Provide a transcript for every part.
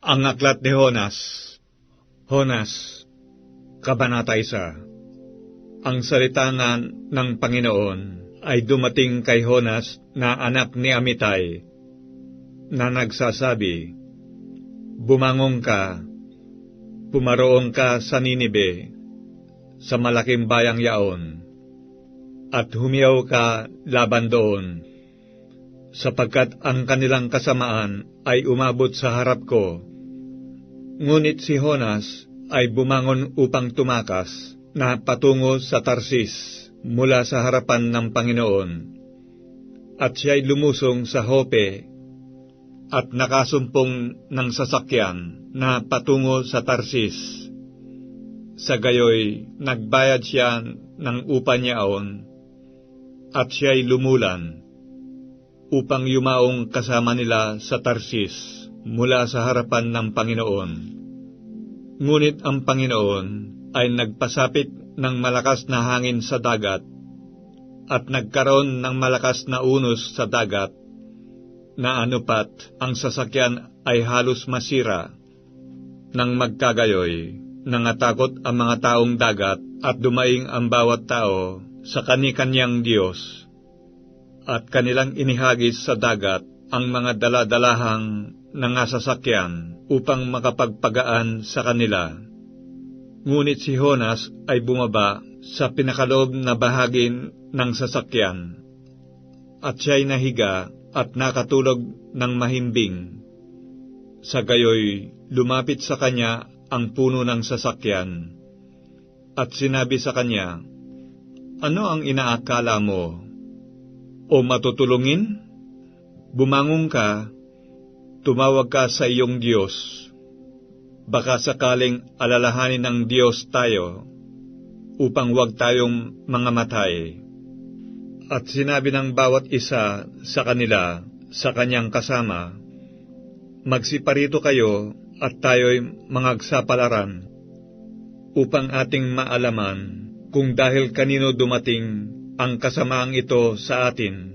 Ang aklat ni Honas Honas, Kabanata 1 Ang salitangan ng Panginoon ay dumating kay Honas na anak ni Amitay, na nagsasabi, Bumangong ka, pumaroong ka sa Ninibe, sa malaking bayang yaon, at humiyaw ka laban doon, sapagkat ang kanilang kasamaan ay umabot sa harap ko. Ngunit si Honas ay bumangon upang tumakas na patungo sa Tarsis mula sa harapan ng Panginoon. At siya'y lumusong sa Hope at nakasumpong ng sasakyan na patungo sa Tarsis. Sa gayoy, nagbayad siya ng upa niyaon at siya'y lumulan upang yumaong kasama nila sa Tarsis mula sa harapan ng Panginoon. Ngunit ang Panginoon ay nagpasapit ng malakas na hangin sa dagat at nagkaroon ng malakas na unos sa dagat na anupat ang sasakyan ay halos masira. Nang magkagayoy, nangatakot ang mga taong dagat at dumaing ang bawat tao sa kanikanyang Diyos at kanilang inihagis sa dagat ang mga daladalahang nangasasakyan upang makapagpagaan sa kanila. Ngunit si Honas ay bumaba sa pinakaloob na bahagi ng sasakyan at siya'y nahiga at nakatulog ng mahimbing. Sa gayoy, lumapit sa kanya ang puno ng sasakyan at sinabi sa kanya, Ano ang inaakala mo? O matutulungin? Bumangon ka, tumawag ka sa iyong Diyos. Baka sakaling alalahanin ng Diyos tayo upang huwag tayong mga matay. At sinabi ng bawat isa sa kanila sa kanyang kasama, Magsiparito kayo at tayo'y mangagsapalaran upang ating maalaman kung dahil kanino dumating ang kasamaang ito sa atin.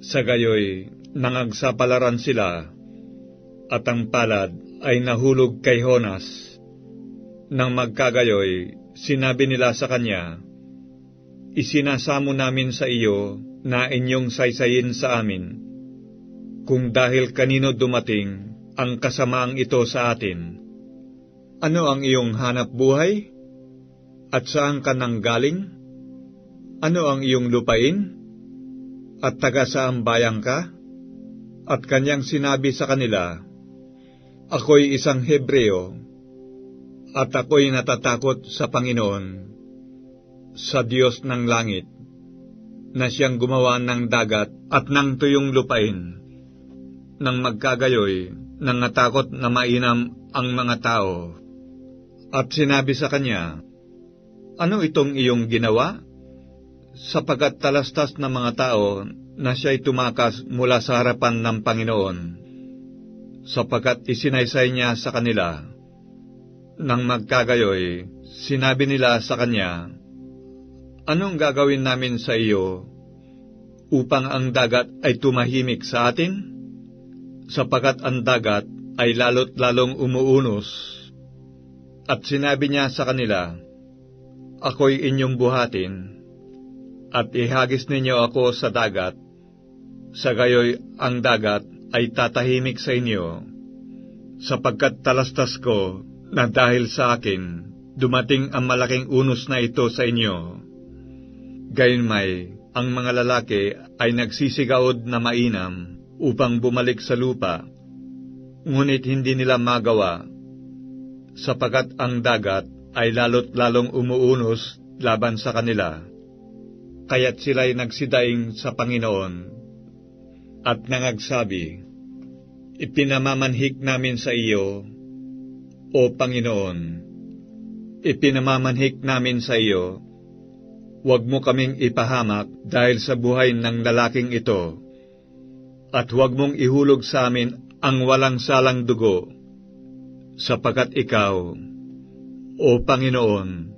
Sa gayoy, nangagsapalaran sila, at ang palad ay nahulog kay Honas. Nang magkagayoy, sinabi nila sa kanya, Isinasamo namin sa iyo na inyong saysayin sa amin, kung dahil kanino dumating ang kasamaang ito sa atin. Ano ang iyong hanap buhay? At saan ka nang galing? Ano ang iyong lupain? At taga saang bayang ka? At kanyang sinabi sa kanila, Ako'y isang Hebreo, at ako'y natatakot sa Panginoon, sa Diyos ng langit, na siyang gumawa ng dagat at ng tuyong lupain. Nang magkagayoy, nangatakot na mainam ang mga tao. At sinabi sa kanya, Ano itong iyong ginawa? Sapagat talastas ng mga tao na siya'y tumakas mula sa harapan ng Panginoon, sapagkat isinaysay niya sa kanila. Nang magkagayoy, sinabi nila sa kanya, Anong gagawin namin sa iyo upang ang dagat ay tumahimik sa atin? Sapagat ang dagat ay lalot lalong umuunos. At sinabi niya sa kanila, Ako'y inyong buhatin, at ihagis ninyo ako sa dagat, sa gayoy ang dagat ay tatahimik sa inyo, sapagkat talastas ko na dahil sa akin, dumating ang malaking unos na ito sa inyo. Gayunmay, ang mga lalaki ay nagsisigaod na mainam upang bumalik sa lupa, ngunit hindi nila magawa, sapagat ang dagat ay lalot lalong umuunos laban sa kanila. Kaya't sila'y nagsidaing sa Panginoon at nangagsabi, Ipinamamanhik namin sa iyo, O Panginoon, ipinamamanhik namin sa iyo, huwag mo kaming ipahamak dahil sa buhay ng lalaking ito, at huwag mong ihulog sa amin ang walang salang dugo, sapagat ikaw, O Panginoon,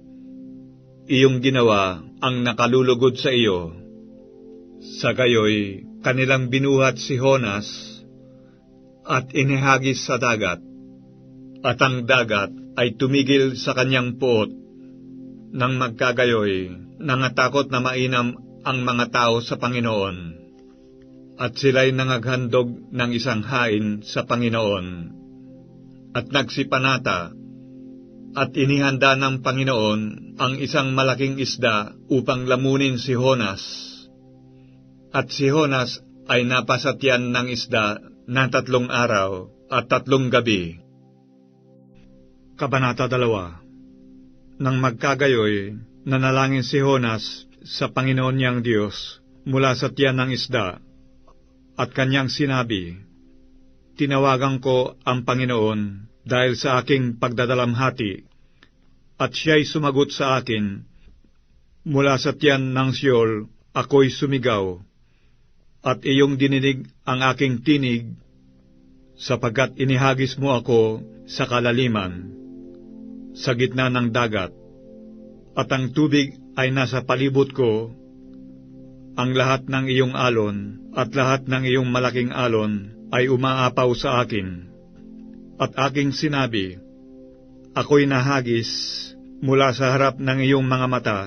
iyong ginawa ang nakalulugod sa iyo. Sa gayoy, kanilang binuhat si Honas at inihagis sa dagat. At ang dagat ay tumigil sa kanyang puot. Nang magkagayoy, nangatakot na mainam ang mga tao sa Panginoon. At sila'y nangaghandog ng isang hain sa Panginoon. At nagsipanata, at inihanda ng Panginoon ang isang malaking isda upang lamunin si Honas. At si Honas ay napasatyan ng isda na tatlong araw at tatlong gabi. Kabanata 2 Nang magkagayoy, nanalangin si Honas sa Panginoon niyang Diyos mula sa tiyan ng isda, at kanyang sinabi, Tinawagan ko ang Panginoon dahil sa aking pagdadalamhati, at siya'y sumagot sa akin, Mula sa tiyan ng Siyol, ako'y sumigaw, at iyong dininig ang aking tinig, sapagkat inihagis mo ako sa kalaliman, sa gitna ng dagat, at ang tubig ay nasa palibot ko, ang lahat ng iyong alon at lahat ng iyong malaking alon ay umaapaw sa akin. At aking sinabi, Ako'y nahagis mula sa harap ng iyong mga mata.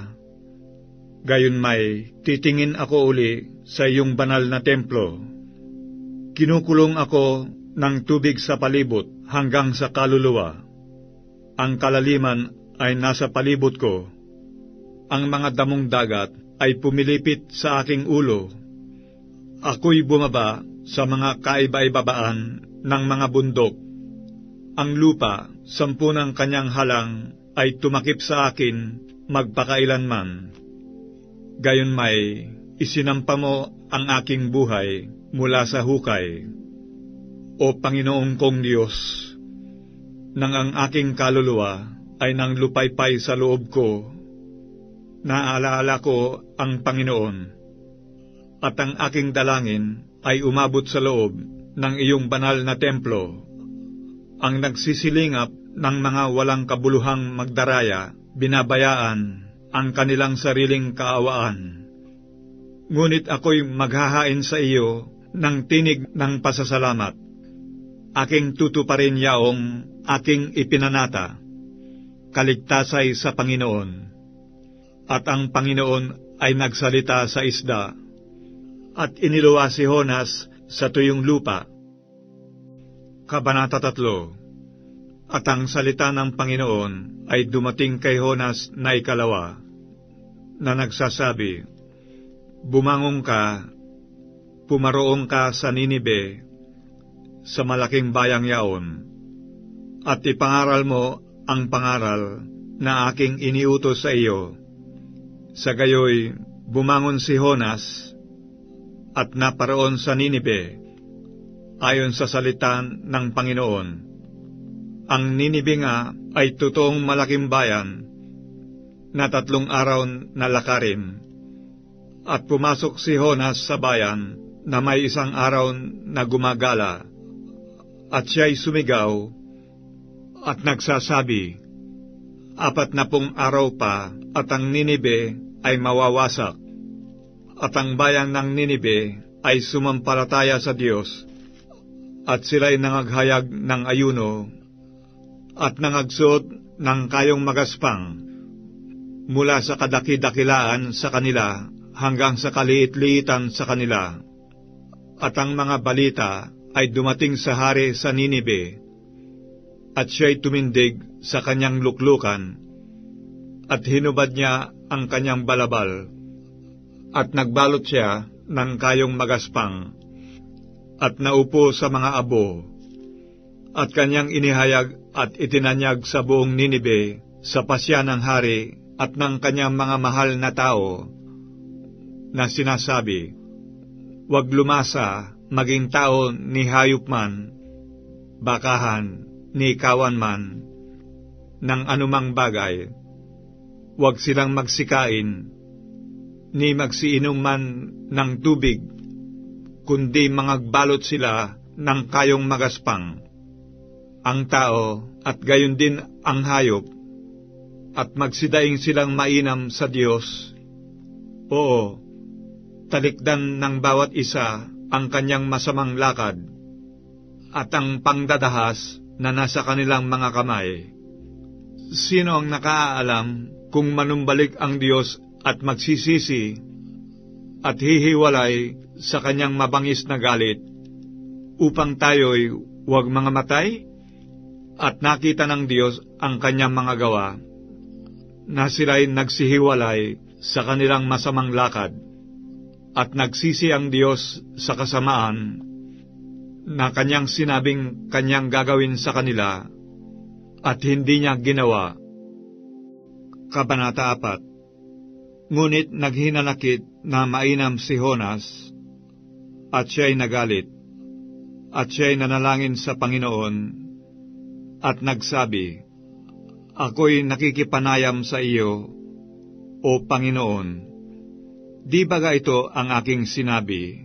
Gayon may, titingin ako uli sa iyong banal na templo. Kinukulong ako ng tubig sa palibot hanggang sa kaluluwa. Ang kalaliman ay nasa palibot ko. Ang mga damong dagat ay pumilipit sa aking ulo. Ako'y bumaba sa mga kaiba-ibabaan ng mga bundok. Ang lupa, sampu ng kanyang halang, ay tumakip sa akin magpakailanman. Gayon may, isinampa mo ang aking buhay mula sa hukay. O Panginoong kong Diyos, nang ang aking kaluluwa ay nang lupaypay sa loob ko, naalaala ko ang Panginoon, at ang aking dalangin ay umabot sa loob ng iyong banal na templo. Ang nagsisilingap ng mga walang kabuluhang magdaraya, binabayaan ang kanilang sariling kaawaan. Ngunit ako'y maghahain sa iyo ng tinig ng pasasalamat. Aking tutuparin yaong aking ipinanata, kaligtasay sa Panginoon. At ang Panginoon ay nagsalita sa isda, at iniluwa si Honas sa tuyong lupa. Kabanata 3 At ang salita ng Panginoon ay dumating kay Honas na ikalawa, na nagsasabi, Bumangon ka, pumaroong ka sa Ninibe, sa malaking bayang yaon, at ipangaral mo ang pangaral na aking iniutos sa iyo. Sa gayoy, bumangon si Honas, at naparoon sa Ninibe, ayon sa salitan ng Panginoon. Ang Ninibe nga ay totoong malaking bayan, na tatlong araw na lakarin. At pumasok si Honas sa bayan na may isang araw na gumagala, at siya'y sumigaw, at nagsasabi, Apat na pong araw pa at ang Ninibe ay mawawasak, at ang bayan ng Ninibe ay sumampalataya sa Diyos, at sila'y nangaghayag ng ayuno, at nangagsuot ng kayong magaspang, mula sa kadaki-dakilaan sa kanila hanggang sa kaliit-liitan sa kanila. At ang mga balita ay dumating sa hari sa Ninibe, at siya'y tumindig sa kanyang luklukan, at hinubad niya ang kanyang balabal, at nagbalot siya ng kayong magaspang, at naupo sa mga abo, at kanyang inihayag at itinanyag sa buong Ninibe sa pasya ng hari at ng kanyang mga mahal na tao, na sinasabi, Huwag lumasa maging tao ni hayop man, bakahan, ni kawan man, ng anumang bagay. Huwag silang magsikain, ni magsiinom man ng tubig, kundi mangagbalot sila ng kayong magaspang. Ang tao at gayon din ang hayop, at magsidaing silang mainam sa Diyos. Oo, talikdan ng bawat isa ang kanyang masamang lakad, at ang pangdadahas na nasa kanilang mga kamay. Sino ang nakaalam kung manumbalik ang Diyos at magsisisi at hihiwalay sa kanyang mabangis na galit upang tayo'y huwag mga matay at nakita ng Diyos ang kanyang mga gawa na sila'y nagsihiwalay sa kanilang masamang lakad at nagsisi ang Diyos sa kasamaan na kanyang sinabing kanyang gagawin sa kanila at hindi niya ginawa. Kabanata 4 Ngunit naghinanakit na mainam si Honas at siya'y nagalit at siya'y nanalangin sa Panginoon at nagsabi, Ako'y nakikipanayam sa iyo, O Panginoon. Di ba ga ito ang aking sinabi,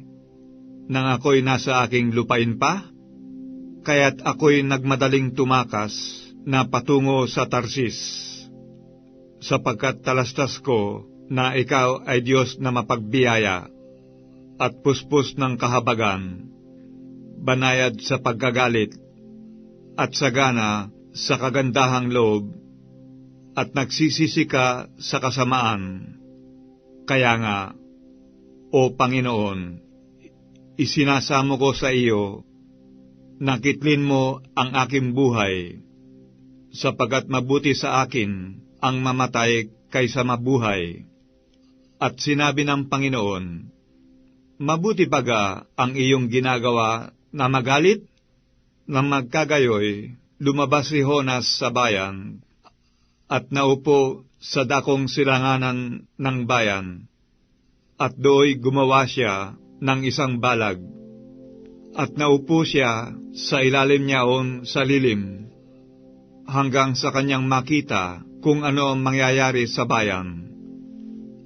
nang ako'y nasa aking lupain pa? Kaya't ako'y nagmadaling tumakas na patungo sa Tarsis, sapagkat talastas ko na ikaw ay Diyos na mapagbiyaya at puspos ng kahabagan, banayad sa pagkagalit at sagana sa kagandahang loob at nagsisisi ka sa kasamaan. Kaya nga, O Panginoon, isinasamo ko sa iyo, nakitlin mo ang aking buhay, sapagat mabuti sa akin ang mamatay kaysa mabuhay. At sinabi ng Panginoon, Mabuti baga ang iyong ginagawa na magalit? Na magkagayoy, lumabas si Honas sa bayan at naupo sa dakong silanganan ng bayan. At do'y gumawa siya ng isang balag. At naupo siya sa ilalim niyaon sa lilim, hanggang sa kanyang makita kung ano ang mangyayari sa bayan.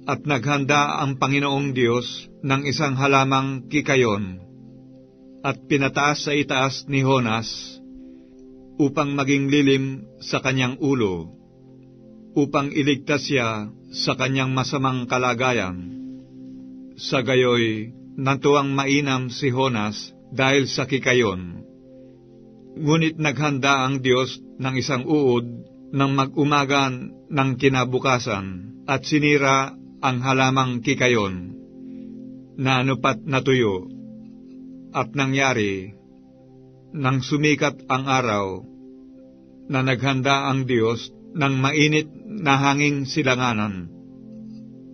At naghanda ang Panginoong Diyos ng isang halamang kikayon, at pinataas sa itaas ni Honas upang maging lilim sa kanyang ulo upang iligtas siya sa kanyang masamang kalagayan. Sa gayoy, natuwang mainam si Honas dahil sa kikayon. Ngunit naghanda ang Diyos ng isang uod nang mag-umagan ng kinabukasan at sinira ang halamang kikayon na anupat natuyo. At nangyari, nang sumikat ang araw, na naghanda ang Diyos ng mainit na hanging silanganan.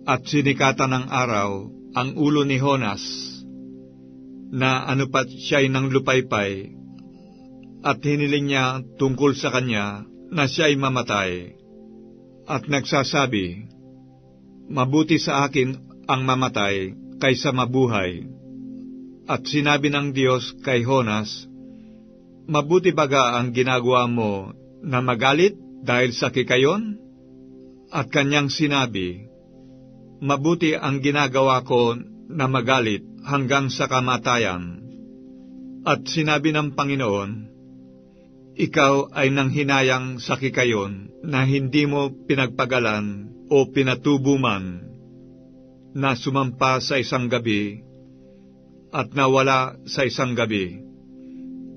At sinikatan ng araw ang ulo ni Honas, na anupat siya'y ng lupaypay, at hiniling niya tungkol sa kanya na siya'y mamatay, at nagsasabi, Mabuti sa akin ang mamatay kaysa mabuhay. At sinabi ng Diyos kay Honas, Mabuti baga ang ginagawa mo na magalit dahil sa kikayon? At kanyang sinabi, Mabuti ang ginagawa ko na magalit hanggang sa kamatayan. At sinabi ng Panginoon, Ikaw ay nanghinayang sa kikayon na hindi mo pinagpagalan o pinatubo man, na sumampa sa isang gabi at nawala sa isang gabi.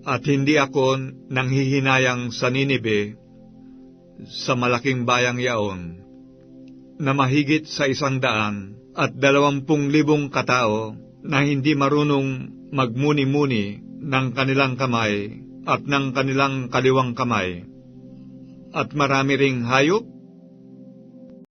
At hindi ako nanghihinayang sa Ninibe sa malaking bayang yaon, na mahigit sa isang daan at dalawampung libong katao na hindi marunong magmuni-muni ng kanilang kamay at ng kanilang kaliwang kamay. At marami ring hayop